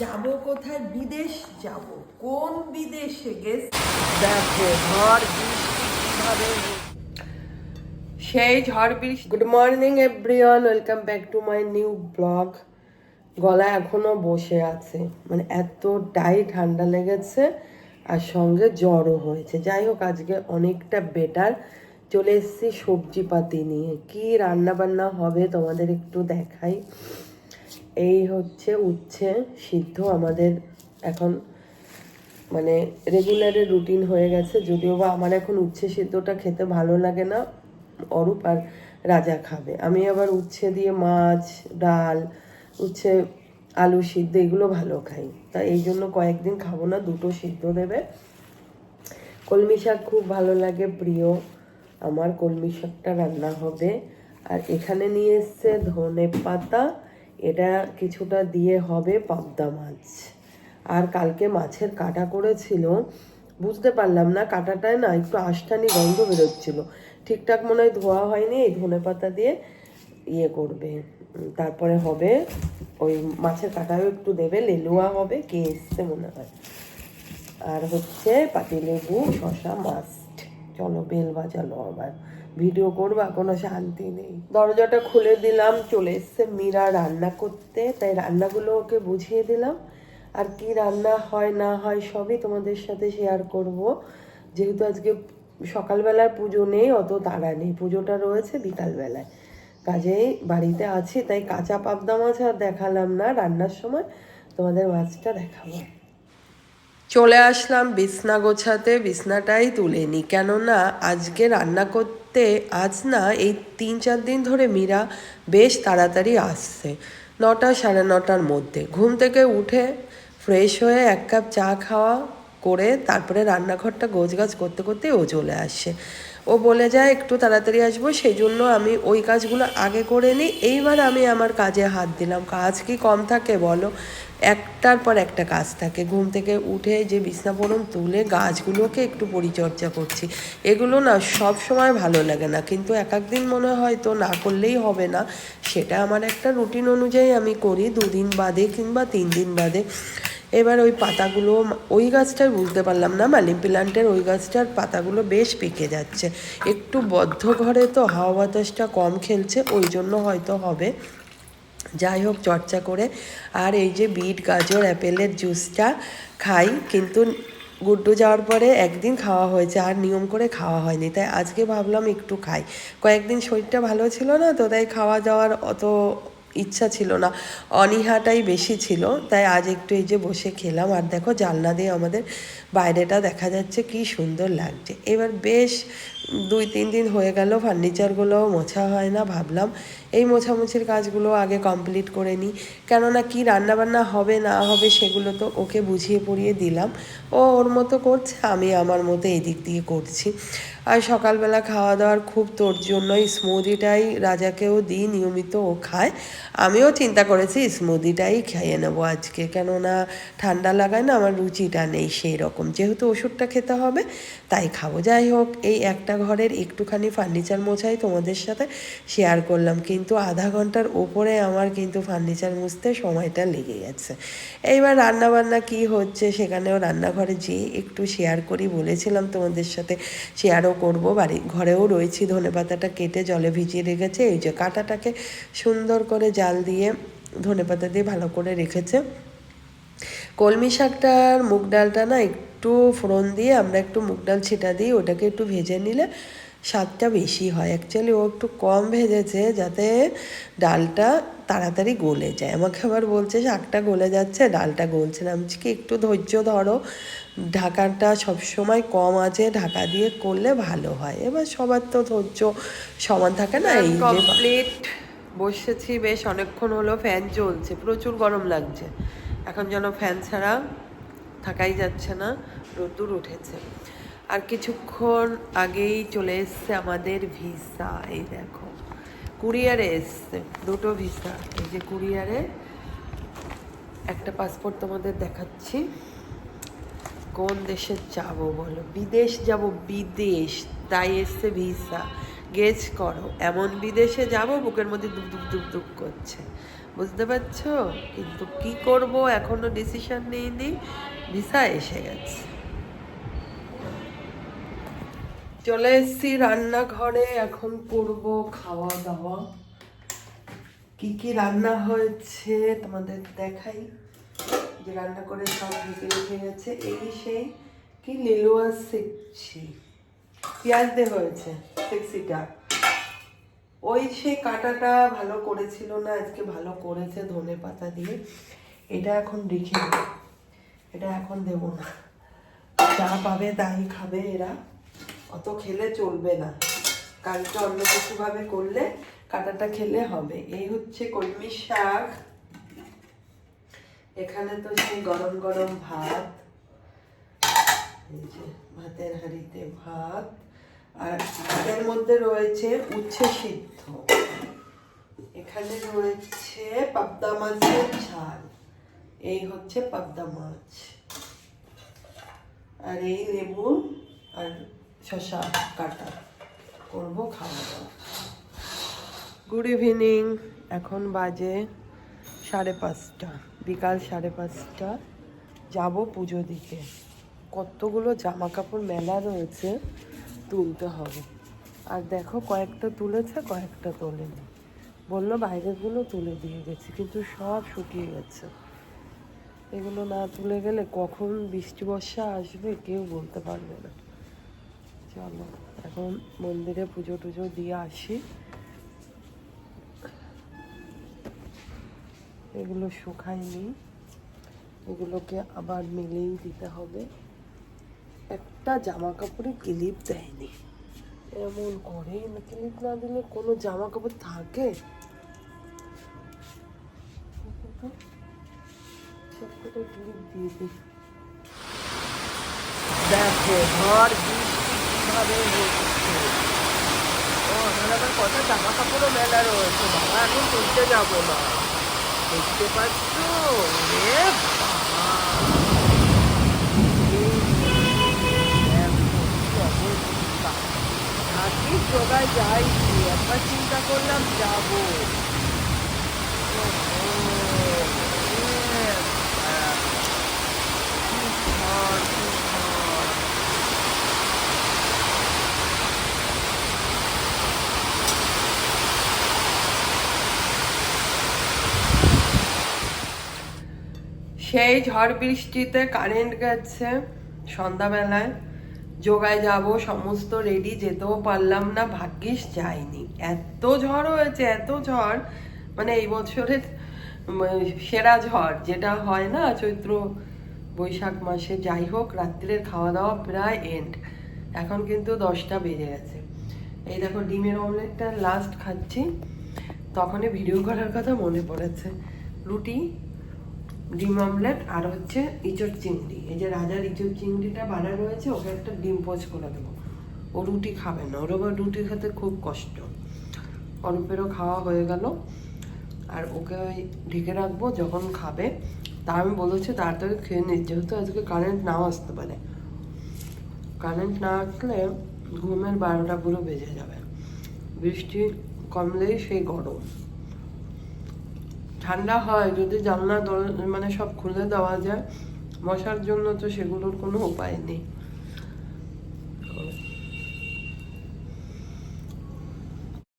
যাব কোথায়? বিদেশ যাব। কোন বিদেশে গেছ? দেখো, ঝড় বৃষ্টি সেই ঝড় বৃষ্টি good morning everyone welcome back to my new blog গলা এখনও বসে আছে। মানে এতটাই ঠান্ডা লেগেছে আর সঙ্গে জ্বরও হয়েছে। যাই হোক, আজকে অনেকটা বেটার চলে এসেছি সবজি পাতি নিয়ে। কি রান্না বান্না হবে তোমাদের একটু দেখাই। এই হচ্ছে, উচ্ছে, সিদ্ধ আমাদের এখন মানে রেগুলারের রুটিন হয়ে গেছে। যদিও বা আমার এখন উচ্ছে সিদ্ধটা খেতে ভালো লাগে না, অরূপ আর রাজা খাবে। আমি আবার উচ্ছে দিয়ে মাছ, ডাল, উচ্ছে, আলু সিদ্ধ এগুলো ভালো খাই। তা এই জন্য কয়েকদিন খাব না, দুটো সিদ্ধ দেবে। কলমি শাক খুব ভালো লাগে, প্রিয়। আমার কলমি শাকটা রান্না হবে। আর এখানে নিয়ে এসছে ধনে পাতা এটা কিছুটা দিয়ে হবে পাবদা মাছ। আর কালকে মাছের কাটা করেছিল, বুঝতে পারলাম না, কাটাটায় না একটু আষ্টানি গন্ধ বেরোচ্ছিল। ঠিকঠাক মনে হয় ধোয়া হয়নি, এই ধনে পাতা দিয়ে ইয়ে করবে। তারপরে হবে ওই মাছের কাটাও একটু দেবে, লেলুয়া হবে, কে এসছে মনে হয়। আর হচ্ছে পাতিলেবু শশা মাস্ট। চলো বেল বাজালো আবার। ভিডিও করবা কোনো শান্তি নেই। দরজাটা খুলে দিলাম, চলে এসছে মীরা রান্না করতে। তাই রান্নাগুলো ওকে বুঝিয়ে দিলাম। আর কি রান্না হয়, না হয় সবই তোমাদের সাথে শেয়ার করব। যেহেতু আজকে সকালবেলায় পুজো নেই, অত তাড়া নেই। পুজোটা রয়েছে বিকালবেলায়। কাজেই বাড়িতে আছি, তাই কাঁচা পাবদা মাছ আর দেখালাম না রান্নার সময়। তোমাদের মাছটা দেখাবো। চলে আসলাম বিছনা গোছাতে। বিছনাটাই তুলে নি কেননা আজকে রান্না করতে আজ না এই তিন চার দিন ধরে মীরা বেশ তাড়াতাড়ি আসছে। নটা সাড়ে নটার মধ্যে। ঘুম থেকে উঠে ফ্রেশ হয়ে এক কাপ চা খাওয়া করে তারপরে রান্নাঘরটা গোছগাছ করতে করতে ও চলে আসে। ও বলে যায় একটু তাড়াতাড়ি আসব সেই জন্য আমি ওই কাজগুলো আগে করে নিই। এইবার আমি আমার কাজে হাত দিলাম। কাজ কি কম থাকে বলো? একটার পর একটা কাজ থাকে। ঘুম থেকে উঠে যে বিছনাপড়ন তুলে গাছগুলোকে একটু পরিচর্যা করছি। এগুলো না সব সময় ভালো লাগে না। কিন্তু এক একদিন মনে হয় তো না করলেই হবে না। সেটা আমার একটা রুটিন অনুযায়ী আমি করি। দুদিন বাদে কিংবা তিন দিন বাদে। এবার ওই পাতাগুলো, ওই গাছটার বুঝতে পারলাম না মানি প্লান্টের ওই গাছটার পাতাগুলো বেশ পেকে যাচ্ছে। একটু বদ্ধ ঘরে তো হাওয়া বাতাসটা কম খেলছে, ওই জন্য হয়তো হবে। যাই হোক, চর্চা করে। আর এই যে বিট, গাজর, অ্যাপেলের জুসটা খাই, কিন্তু গুড্ডু যাওয়ার পরে একদিন খাওয়া হয়েছে, আর নিয়ম করে খাওয়া হয়নি, তাই আজকে ভাবলাম একটু খাই। কয়েকদিন শরীরটা ভালো ছিল না, তো তাই খাওয়া যাওয়ার অত ইচ্ছা ছিল না। অনীহাটাই বেশি ছিল, তাই আজ একটু এই যে বসে খেলাম। আর দেখো, জানলা দিয়ে আমাদের বাইরেটা দেখা যাচ্ছে, কি সুন্দর লাগছে। এবার বেশ দুই, তিন দিন হয়ে গেল ফার্নিচারগুলো মোছা হয় না ভাবলাম। এই মোছামুছির কাজগুলো আগে কমপ্লিট করে নিই। কেননা কি রান্নাবান্না হবে, না হবে, সেগুলো তো ওকে বুঝিয়ে পড়িয়ে দিলাম। ও ওর মতো করছে, আমি আমার মতো এদিক দিয়ে করছি। আর সকালবেলা খাওয়া দাওয়ার খুব তোর জন্য স্মুদিটাই রাজাকেও দিই, নিয়মিত ও খায়। আমিও চিন্তা করেছি স্মুদিটাই খাইয়ে নেব আজকে, কেননা ঠান্ডা লাগায় না আমার রুচিটা নেই সেই রকম যেহেতু ওষুধটা খেতে হবে, তাই খাব। যাই হোক, এই একটা ঘরের একটুখানি ফার্নিচার মোছাই তোমাদের সাথে শেয়ার করলাম। কিন্তু আধা ঘণ্টার ওপরে আমার কিন্তু ফার্নিচার মুছতে সময়টা লেগে গেছে। এইবার রান্নাবান্না কি হচ্ছে সেখানেও রান্নাঘরে যেয়ে একটু শেয়ার করি বলেছিলাম তোমাদের সাথে। শেয়ারও করব বাড়ি। ঘরেও রয়েছি, ধনে পাতাটা কেটে জলে ভিজিয়ে রেখেছে, এই যে কাঁটাটাকে সুন্দর করে জাল দিয়ে ধনে পাতা দিয়ে ভালো করে রেখেছে। কলমি শাকটার মুগ ডালটা না একটু ফোড়ন দিয়ে আমরা একটু মুগ ডাল ছিটা দিই ওটাকে একটু ভেজে নিলে স্বাদটা বেশি হয়। অ্যাকচুয়ালি ও একটু কম ভেজেছে যাতে ডালটা তাড়াতাড়ি গলে যায়। আমাকে আবার বলছে শাকটা গলে যাচ্ছে ডালটা গলছে না। আমি কি একটু ধৈর্য ধরো। ঢাকাটা সবসময় কম আছে ঢাকা দিয়ে করলে ভালো হয়। এবার সবার তো ধৈর্য সমান থাকে না এই কমপ্লিট বসেছি বেশ অনেকক্ষণ হলো ফ্যান চলছে প্রচুর গরম লাগছে। এখন যেন ফ্যান ছাড়া থাকাই যাচ্ছে না রোদ্দুর উঠেছে। আর কিছুক্ষণ আগেই চলে এসছে আমাদের ভিসা এই দেখো। কুরিয়ারে এসছে, দুটো ভিসা এই যে কুরিয়ারে একটা পাসপোর্ট তোমাদের দেখাচ্ছি। কোন দেশে যাব বলো? বিদেশ যাব, বিদেশ। তাই এসছে ভিসা গেজ করো, এমন বিদেশে যাব, বুকের মধ্যে দুপ দুপ দুপ দুপ করছে। বুঝতে পারছ? কিন্তু কি করব? এখনও ডিসিশন নিইনি। ভিসা এসে গেছে। চলে এসেছি রান্নাঘরে, এখন করব খাওয়া দাওয়া কি কি রান্না হয়েছে তোমাদের দেখাই। যে রান্না করে সব ঢেকে রেখে গেছে। এই সেই কি লিলুয়া শিখছি পেঁয়াজ দিয়ে হয়েছে শিক্সিটা ওই সেই কাটাটা ভালো করেছিল না, আজকে ভালো করেছে ধনে পাতা দিয়ে। এটা এখন রেখে এটা এখন দেব না। যা পাবে তাই খাবে এরা। অত খেলে চলবে না। কালকে অন্য কিছু ভাবে করলে কাটাটা খেলে হবে। এই হচ্ছে কলমি শাক। এখানে তো সেই গরম গরম ভাত। ভাতের হাঁড়িতে ভাত। আর ভাতের মধ্যে রয়েছে উচ্ছে সিদ্ধ। এখানে রয়েছে পাবদা মাছের ঝাল। এই হচ্ছে পাবদা মাছ। আর এই লেবু আর শসা কাটা করব খাওয়া গুড ইভিনিং এখন বাজে সাড়ে পাঁচটা। বিকাল সাড়ে পাঁচটা। যাব পুজো দিতে। কতগুলো জামা কাপড় মেলা রয়েছে তুলতে হবে। আর দেখো কয়েকটা তুলেছে, কয়েকটা তোলেনি। বলল বাইরেরগুলো তুলে দিয়ে গেছে, কিন্তু সব শুকিয়ে গেছে। এগুলো না তুলে গেলে কখন বৃষ্টি বর্ষা আসবে কেউ বলতে পারবে না। চলো, এখন মন্দিরে পুজো টুজো দিয়ে আসি। এগুলো শুকায়নি, এগুলোকে আবার মিলিয়ে দিতে হবে। একটা জামা কাপড়ে ক্লিপ দেয়নি। এমন করে ক্লিপ না দিলে কোনো জামা কাপড় থাকে? সবকটা ক্লিপ দিয়ে দিই। দেখো ঝড় কীভাবে হচ্ছে ও আমার আবার কত জামা কাপড়ও মেলা রয়েছে বাবা এখন তুলতে যাব না দেখতে পাচ্ছ রে কি জোগায় যাইনি একবার চিন্তা করলাম যাব ওহো, এ বাবা, কি ঝড়, কি ঝড়। সেই ঝড় বৃষ্টিতে কারেন্ট গেছে সন্ধ্যাবেলায়। যোগায় যাব, সমস্ত রেডি যেতেও পারলাম না, ভাগ্যিস যাইনি। এত ঝড় হয়েছে, এত ঝড় মানে এই বছরের সেরা ঝড়, যেটা হয় না, চৈত্র বৈশাখ মাসে, যাই হোক, রাত্রের খাওয়া দাওয়া প্রায় এন্ড এখন কিন্তু দশটা বেজে গেছে। এই দেখো, ডিমের অমলেটটা লাস্ট খাচ্ছি। তখনই ভিডিও করার কথা মনে পড়েছে। রুটি ডিম অমলেট আর হচ্ছে ইঁচড় চিংড়ি। এই যে রাজার ইঁচড় চিংড়িটা বানা রয়েছে ওকে একটা ডিম পোচ করে দেবো। ও রুটি খাবে না। ওর আবার রুটি খেতে খুব কষ্ট। অরূপেরও খাওয়া হয়ে গেল। আর ওকে ওই ঢেকে রাখব যখন খাবে। তা আমি বলেছি, তাড়াতাড়ি খেয়ে নিই যেহেতু আজকে কারেন্ট নাও আসতে পারে। কারেন্ট না আসলে ঘুমের বারোটা পুরো বেজে যাবে। বৃষ্টি কমলেই সেই গরম। ঠান্ডা হয়, যদি জানলা মানে সব খুলে দেওয়া যায় মশার জন্য তো সেগুলোর কোনো উপায় নেই।